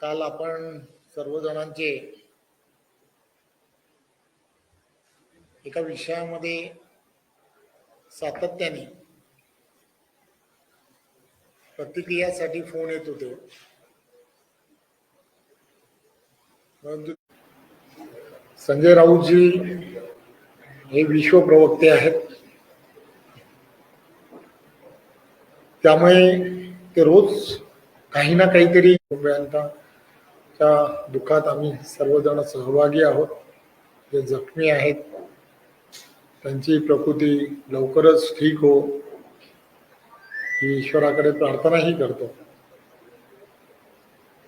काल आपण सर्वजणांचे एका विषयामध्ये सातत्याने प्रतिक्रियासाठी फोन येत होते. परंतु संजय राऊतजी हे विश्व प्रवक्ते आहेत. त्यामुळे ते रोज काही ना काहीतरी त्या दुःखात आम्ही सर्वजण सहभागी आहोत. जे जखमी आहेत त्यांची प्रकृती लवकरच ठीक हो. ही ईश्वराकडे प्रार्थनाही करतो.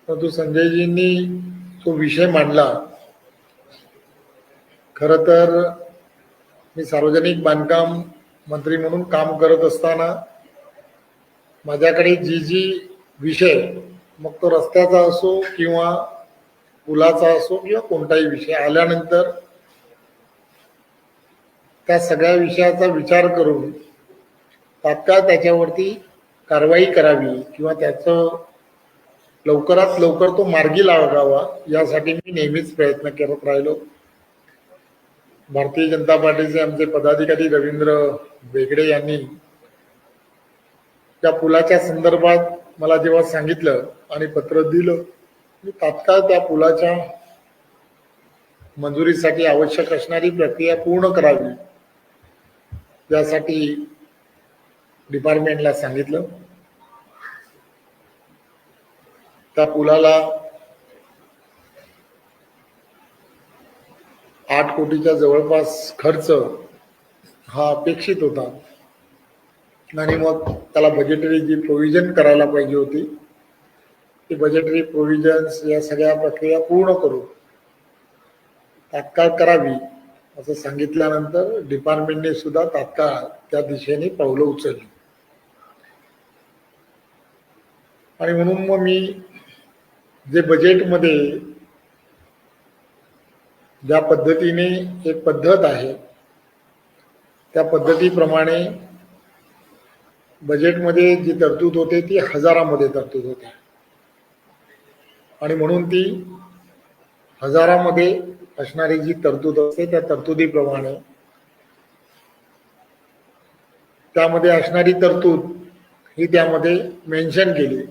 परंतु संजयजींनी तो विषय मांडला खर तर मी सार्वजनिक बांधकाम मंत्री म्हणून काम करत असताना माझ्याकडे जी जी विषय मग तो रस्त्याचा असो किंवा पुलाचा असो किंवा कोणताही विषय आल्यानंतर त्या सगळ्या विषयाचा विचार करून तात्काळ त्याच्यावरती कारवाई करावी किंवा त्याचं लवकरात लवकर तो मार्गी लागावा यासाठी मी नेहमीच प्रयत्न करत राहिलो. भारतीय जनता पार्टीचे आमचे पदाधिकारी रवींद्र बेगडे यांनी त्या पुलाच्या संदर्भात मला जेव्हा सांगितलं आणि पत्र दिलं मी तात्काळ त्या पुलाच्या मंजुरीसाठी आवश्यक असणारी प्रक्रिया पूर्ण करावी यासाठी डिपार्टमेंटला सांगितलं. त्या पुलाला आठ कोटीच्या जवळपास खर्च हा अपेक्षित होता. आणि मग त्याला बजेटरी जी प्रोव्हिजन करायला पाहिजे होती ती बजेटरी प्रोव्हिजन्स या सगळ्या प्रक्रिया पूर्ण करू तात्काळ करावी असं सांगितल्यानंतर डिपार्टमेंटने सुद्धा तात्काळ त्या दिशेने पावलं उचलली. आणि म्हणून मग मी जे बजेटमध्ये ज्या पद्धतीने एक पद्धत आहे त्या पद्धतीप्रमाणे बजेटमध्ये जी तरतूद होते ती हजारामध्ये तरतूद होते. आणि म्हणून ती हजारामध्ये असणारी जी तरतूद असते त्या तरतुदीप्रमाणे त्यामध्ये असणारी तरतूद ही त्यामध्ये मेन्शन केली.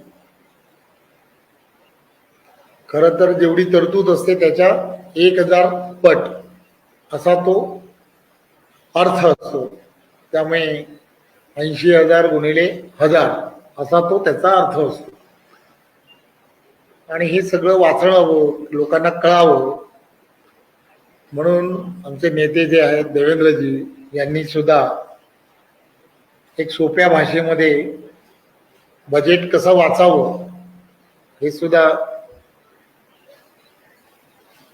खर तर जेवढी तरतूद असते त्याच्या एक हजार पट असा तो अर्थ असतो. त्यामुळे ऐंशी हजार गुणिले हजार असा तो त्याचा अर्थ असतो. आणि हे सगळं वाचणावं लोकांना कळावं. म्हणून आमचे नेते जे आहेत देवेंद्रजी यांनी सुद्धा एक सोप्या भाषेमध्ये बजेट कसं वाचावं हे सुद्धा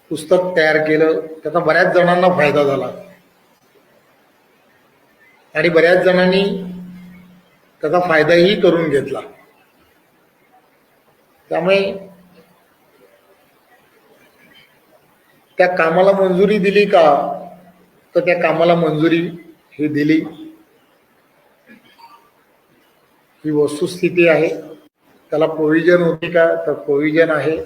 पुस्तक तयार केलं. त्याचा बऱ्याच जणांना फायदा झाला. आणि बऱ्याच जणांनी त्याचा फायदाही करून घेतला. त्यामुळे त्या कामाला मंजुरी दिली का तर त्या कामाला मंजुरी ही दिली. ही वस्तुस्थिती आहे. त्याला प्रोव्हिजन होती का तर प्रोव्हिजन आहे.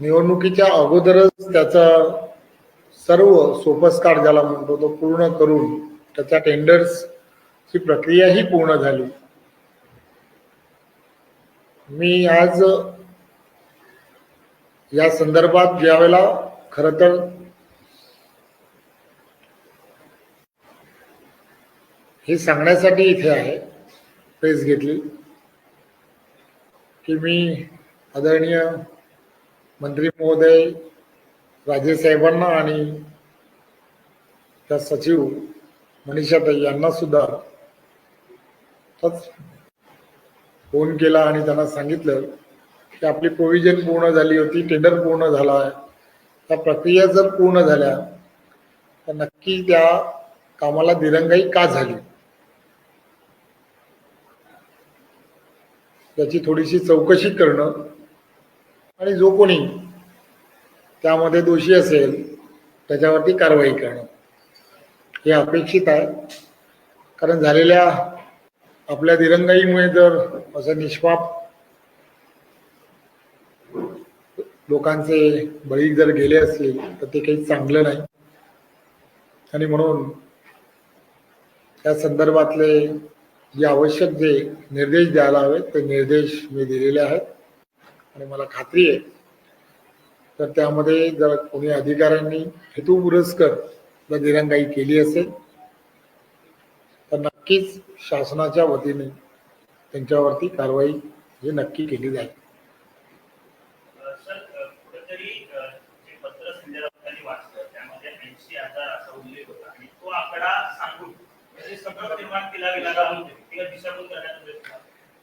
निवडणुकीच्या अगोदरच त्याचा सर्व सोपस्कार ज्याला म्हणतो तो पूर्ण करून त्याच्या टेंडर्सची प्रक्रिया ही पूर्ण झाली. मी आज या संदर्भात ज्यावेळेला खर तर हे सांगण्यासाठी इथे आहे प्रेस घेतली की मी आदरणीय मंत्री महोदय राजेश साहेबांना आणि त्या सचिव मनीषाताई यांना सुद्धा फोन केला आणि त्यांना सांगितलं की आपली प्रोव्हिजन पूर्ण झाली होती टेंडर पूर्ण झाला आहे. त्या प्रक्रिया जर पूर्ण झाल्या तर नक्की त्या कामाला दिरंगाई का झाली? त्याची थोडीशी चौकशी करणं आणि जो कोणी त्यामध्ये दोषी असेल त्याच्यावरती कारवाई करणं. हे अपेक्षित आहे. कारण झालेल्या आपल्या दिरंगाईमुळे जर असं निष्पाप लोकांचे बळी जर गेले असतील तर ते काही चांगलं नाही. आणि म्हणून त्या संदर्भातले जे आवश्यक जे निर्देश द्यायला हवेत ते निर्देश मी दिलेले आहेत. आणि मला खात्री आहे. तर त्यामध्ये जर कोणी अधिकाऱ्यांनी हेतुपुरस्कर जर दिरंगाई केली असेल तर नक्कीच शासनाच्या वतीने त्यांच्यावरती कारवाई ही नक्की केली जाईल.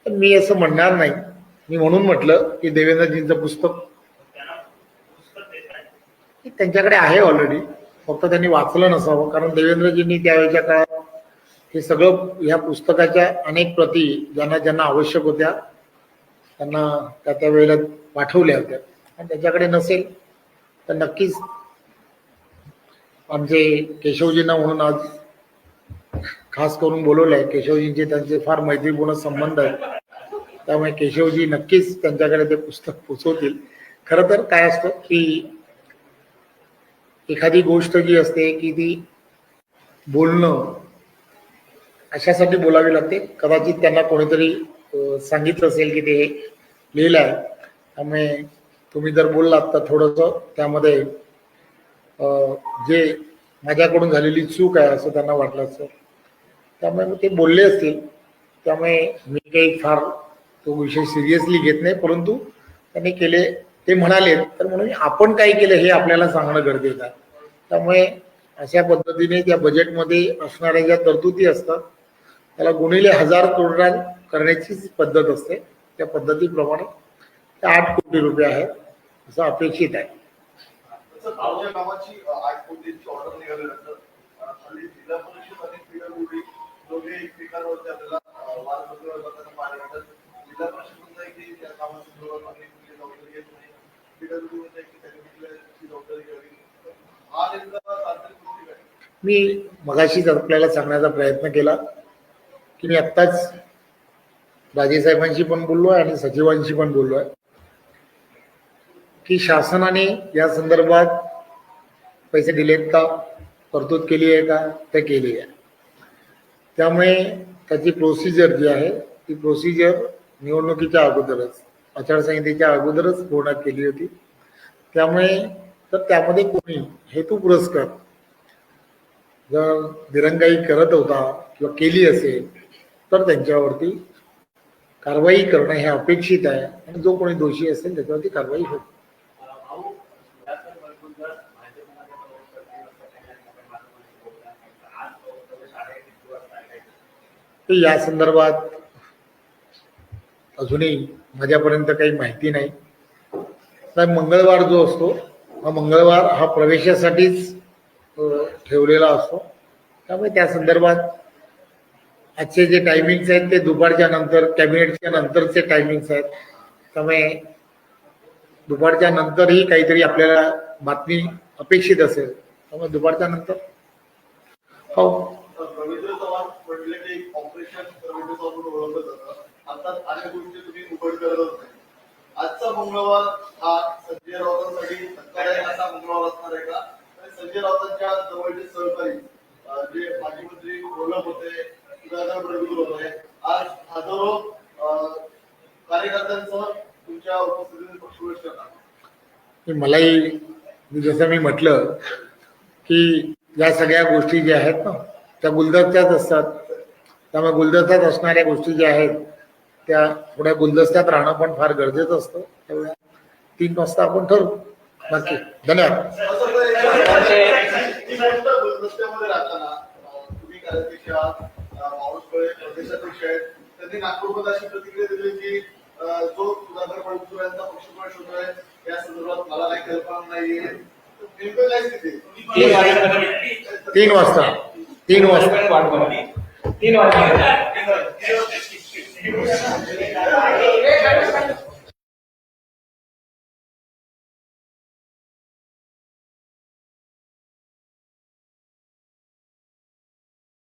म्हणजे मी असं म्हणणार नाही. मी म्हणून म्हटलं की देवेंद्रजींचं पुस्तक त्यांच्याकडे आहे ऑलरेडी फक्त त्यांनी वाचलं नसावं. कारण देवेंद्रजींनी त्यावेळेच्या काळात हे सगळं ह्या पुस्तकाच्या अनेक प्रती ज्यांना ज्यांना आवश्यक होत्या त्यांना त्या त्या वेळेला पाठवल्या होत्या. आणि त्याच्याकडे नसेल तर नक्कीच आमचे केशवजींना म्हणून आज खास करून बोलवलं आहे केशवजींचे त्यांचे फार मैत्रीपूर्ण संबंध आहेत. त्यामुळे केशवजी नक्कीच त्यांच्याकडे ते पुस्तक पोचवतील. खरं तर काय असतं की एखादी गोष्ट जी असते की ती बोलणं अशासाठी बोलावी लागते. कदाचित त्यांना कोणीतरी सांगितलं असेल की ते लिहिलं आहे त्यामुळे तुम्ही जर बोललात तर थोडंसं त्यामध्ये जे माझ्याकडून झालेली चूक आहे असं त्यांना वाटलं असं त्यामुळे ते बोलले असतील. त्यामुळे मी काही फार तो विषय सिरियसली घेत नाही परंतु त्यांनी केले ते म्हणाले तर म्हणून आपण काय केलं हे आपल्याला सांगणं गरजेचं आहे. त्यामुळे अशा पद्धतीने त्या बजेटमध्ये असणाऱ्या ज्या तरतुदी असतात त्याला गुणिले हजार तोडणा करण्याचीच पद्धत असते. त्या पद्धतीप्रमाणे त्या आठ कोटी रुपये आहेत असं अपेक्षित आहे. ऑर्डर निघाल्यानंतर अ, हल्ली जिल्हा परिषद आणि पीडब्ल्यूडी दोघे एकमेकांवरती आपल्याला अ, वाद वगैरे करताना पाहायला मिळतात जिल्हा परिषद म्हणत आहे की त्या कामासंदर्भात आम्ही कुठली जबाबदारी घेत नाही पीडब्ल्यूडी म्हणत आहे की त्यांनी कुठल्याची जबाबदारी घ्यावी हा नेमका तांत्रिक गोष्टी काय मी मगाशीच आपल्याला सांगण्याचा प्रयत्न केला की मी आत्ताच राजेसाहेबांशी पण बोललो आहे आणि सचिवांशी पण बोललो आहे की शासनाने या संदर्भात पैसे दिलेत का? तरतूद केली आहे का? ते केली आहे. त्यामुळे त्याची प्रोसिजर जी आहे ती प्रोसिजर निवडणुकीच्या अगोदरच आचारसंहितेच्या अगोदरच पूर्ण केली होती. त्यामुळे तर त्यामध्ये कोणी हेतू पुरस्कार जर दिरंगाई करत होता किंवा केली असेल तर त्यांच्यावरती कारवाई करणं हे अपेक्षित आहे. आणि जो कोणी दोषी असेल त्याच्यावरती कारवाई होते या संदर्भात अजूनही माझ्यापर्यंत काही माहिती नाही. मंगळवार जो असतो हा मंगळवार हा प्रवेशासाठीच ठेवलेला असतो. त्यामुळे त्या संदर्भात आजचे जे टायमिंग्स आहेत ते दुपारच्या नंतर कॅबिनेटच्या नंतरचे टायमिंग्स आहेत. त्यामुळे दुपारच्या नंतरही काहीतरी आपल्याला बातमी अपेक्षित असेल त्यामुळे दुपारच्या नंतर. हो. आजचा मंगळवार हा संजय राऊतांसाठी धक्कादायक असा मंगळवार असणार आहे का? संजय राऊतांच्या जवळचे सहकारी जे माजी मंत्री गोलप होते सुधाकर होते आज हजारो कार्यकर्त्यांसह तुमच्या उपस्थितीत पक्षप्रवेश करणार मलाही मी जसं मी म्हटलं की या सगळ्या गोष्टी ज्या आहेत ना त्या गुलदस्त्यात असतात. त्यामुळे गुलदस्त्यात असणाऱ्या गोष्टी ज्या आहेत त्या थोड्या गुलदस्त्यात राहणं पण फार गरजेचं असतं. त्यामुळे तीन वाजता आपण ठरवू. नक्की धन्यवाद. त्यांनी नागपूरमध्ये अशी प्रतिक्रिया दिली की जो सुधाकर बडगुजर यांचा पक्षप्रवेश होतोय या संदर्भात मला काही कल्पना नाहीये नेमकं काय स्थिती आहे? तीन वाजता. तीन वाजता. वाट बघा तीन वाजता. तीन वाजता.